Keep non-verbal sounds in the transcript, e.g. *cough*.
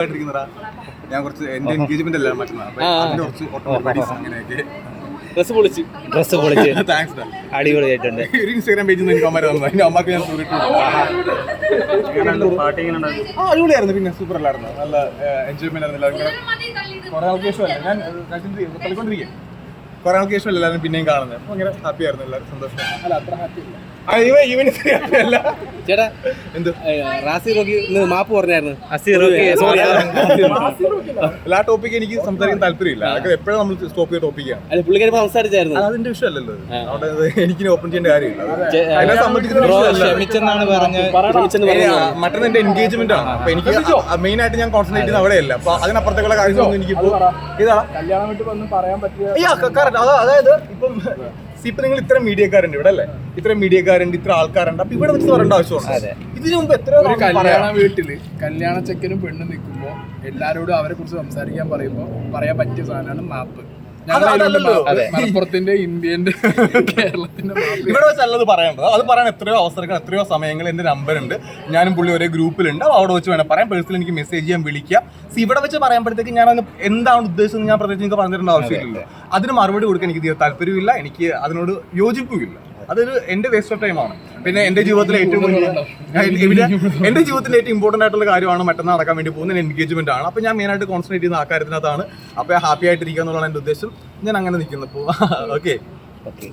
ഞാൻ കുറച്ച് എന്റെ എൻഗേജ്മെന്റ് എല്ലാം മറ്റന്നാ അപ്പൊ അതിന്റെ കുറച്ച് ഓട്ടോമാറ്റിക്സ് അങ്ങനെയൊക്കെ. ഡ്രസ് പൊളിച്ച്. ഡ്രസ്സ് പൊളിച്ച്. *laughs* താങ്ക്സ് അടിപൊളിയായിട്ടുണ്ട്. ഒരു ഇൻസ്റ്റാഗ്രാം പേജിൽ നിന്ന് എനിക്ക് അമ്മ തന്നു അതിന്റെ അമ്മയ്ക്ക് ഞാൻ. ആ അടിപൊളിയായിരുന്നു. പിന്നെ സൂപ്പർ അല്ലായിരുന്നു. നല്ല എൻജോയ്മെന്റ് ആയിരുന്നു എല്ലാവർക്കും. കുറെ ആൾക്ക് ശേഷമല്ല ഞാൻ കളിക്കൊണ്ടിരിക്കും കുറെ ആൾക്ക് ശേഷമല്ല എല്ലാവരും പിന്നെയും കാണുന്നത്. അപ്പൊ ഭയങ്കര ഹാപ്പി ആയിരുന്നു എല്ലാവരും. സന്തോഷം. അല്ല അത്ര ഹാപ്പി അല്ല. ചേട്ടാ എന്ത്? റാസി റോക്കി മാപ്പ് പറഞ്ഞായിരുന്നു. സോറി ടോപ്പിക്ക് എനിക്ക് സംസാരിക്കാൻ താല്പര്യമില്ല. അതൊക്കെ എപ്പോഴും നമ്മൾ സ്റ്റോപ്പ് ചെയ്ത ടോപ്പിക്കാണ് അല്ല പുള്ളിക്കാരി ഇപ്പൊ സംസാരിച്ചായിരുന്നു. അത് അതിന്റെ വിഷയമല്ലല്ലോ. അവിടെ എനിക്ക് ഓപ്പൺ ചെയ്യേണ്ട കാര്യമില്ല. മറ്റന്ന് എന്റെ എൻഗേജ്മെന്റ് ആണ്. അപ്പൊ എനിക്ക് മെയിൻ ആയിട്ട് ഞാൻ കോൺസെൻട്രേറ്റ് ചെയ്യുന്ന അവിടെയല്ല. അപ്പൊ അതിനപ്പുറത്തേക്കുള്ള കാര്യങ്ങളൊന്നും എനിക്ക് ഇതാണ് കല്യാണം വിട്ട് വന്ന് പറയാൻ പറ്റിയ അതായത് ഇപ്പം ഇപ്പൊ നിങ്ങൾ ഇത്ര മീഡിയക്കാരുണ്ട് ഇവിടെ അല്ലേ ഇത്ര മീഡിയക്കാരുണ്ട് ഇത്ര ആൾക്കാരുണ്ട് അപ്പൊ ഇവിടെ വെച്ച് പറയേണ്ട ആവശ്യമാണ് ഇതിനു മുമ്പ് എത്ര കല്യാണ. വീട്ടിൽ കല്യാണ ചെക്കനും പെണ്ണും നിൽക്കുമ്പോ എല്ലാരോടും അവരെ കുറിച്ച് സംസാരിക്കാൻ പറയുമ്പോ പറയാൻ പറ്റിയ സാധനമാണ്. മാപ്പ് മലപ്പുറത്തിന്റെ ഇന്ത്യന്റെ കേരളത്തിന്റെ ഇവിടെ വെച്ചല്ലത് പറയേണ്ടത് അത് പറയാൻ എത്രയോ അവസരങ്ങൾ എത്രയോ സമയങ്ങൾ എന്റെ നമ്പർ ഉണ്ട് ഞാനും പുള്ളി ഒരേ ഗ്രൂപ്പിലുണ്ട്. അവിടെ വെച്ച് വേണം പറയാം. പേഴ്സണൽ എനിക്ക് മെസ്സേജ് ചെയ്യാൻ വിളിക്കുക. ഇവിടെ വെച്ച് പറയുമ്പോഴത്തേക്ക് ഞാൻ അതിന് എന്താണ് ഉദ്ദേശിച്ചത് ഞാൻ പ്രത്യേകിച്ച് നിങ്ങൾക്ക് പറഞ്ഞു ആവശ്യമില്ല അതിന് മറുപടി കൊടുക്കാൻ എനിക്ക് താല്പര്യമില്ല എനിക്ക് അതിനോട് യോജിപ്പുമില്ല. അതൊരു എന്റെ വേസ്റ്റ് ഓഫ് ടൈമാണ് പിന്നെ എന്റെ ജീവിതത്തിലെ ഏറ്റവും വലിയ എന്റെ ജീവിതത്തിലെ ഏറ്റവും ഇമ്പോർട്ടന്റ് ആയിട്ടുള്ള കാര്യമാണ് മറ്റന്നാൾ നടക്കാൻ വേണ്ടി പോകുന്ന എൻഗേജ്മെന്റ് ആണ്. അപ്പൊ ഞാൻ മെയിൻ ആയിട്ട് കോൺസെൻട്രേറ്റ് ചെയ്യുന്ന ആ കാര്യത്തിനകത്താണ്. അപ്പൊ ഹാപ്പി ആയിട്ടിരിക്കുക എന്നുള്ളതാണ് എന്റെ ഉദ്ദേശം. ഞാൻ അങ്ങനെ നിൽക്കുന്നു അപ്പോൾ ഓക്കെ ഓക്കെ